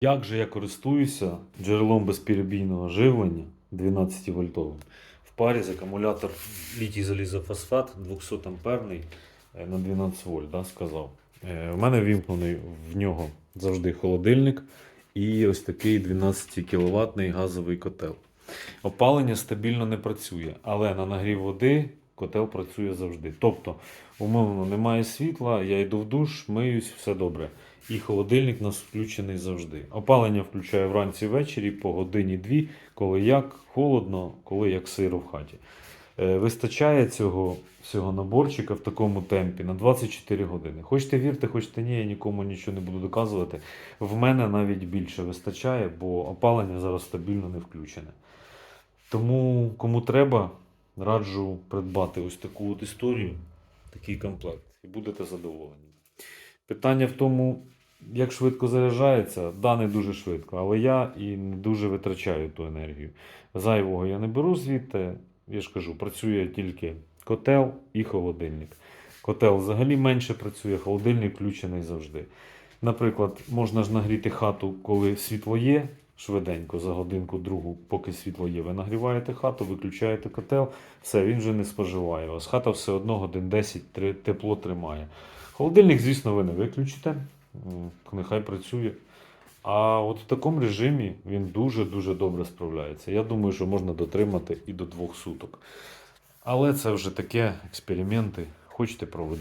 Як же я користуюся джерелом безперебійного живлення 12 вольтовим в парі з акумулятор літій залізофосфат 200 амперний е, на 12 вольт, да, сказав. Е, У мене вімкнений в нього завжди холодильник і ось такий 12 кВт газовий котел. Опалення стабільно не працює, але на нагрів води котел працює завжди. Тобто, умовно, немає світла, я йду в душ, миюсь, все добре. І холодильник у нас включений завжди. Опалення включаю вранці ввечері по годині дві, коли як холодно, коли як сиро в хаті. Е, Вистачає цього всього наборчика в такому темпі на 24 години. Хочете вірте, хочете ні, я нікому нічого не буду доказувати. В мене навіть більше вистачає, бо опалення зараз стабільно не включене. Тому кому треба, раджу придбати ось таку от історію, такий комплект, і будете задоволені. Питання в тому, як швидко заряджається, да, не дуже швидко, але я і не дуже витрачаю ту енергію. Зайвого я не беру звідти, я ж кажу, працює тільки котел і холодильник. Котел взагалі менше працює, холодильник включений завжди. Наприклад, можна ж нагріти хату, коли світло є, швиденько, за годинку другу, поки світло є. Ви нагріваєте хату, виключаєте котел, все, він вже не споживає вас. Хата все одно годин 10 три- тепло тримає. Холодильник, звісно, ви не виключите, нехай працює. А от в такому режимі він дуже-дуже добре справляється. Я думаю, що можна дотримати і до двох суток. Але це вже таке експерименти. Хочете проводити.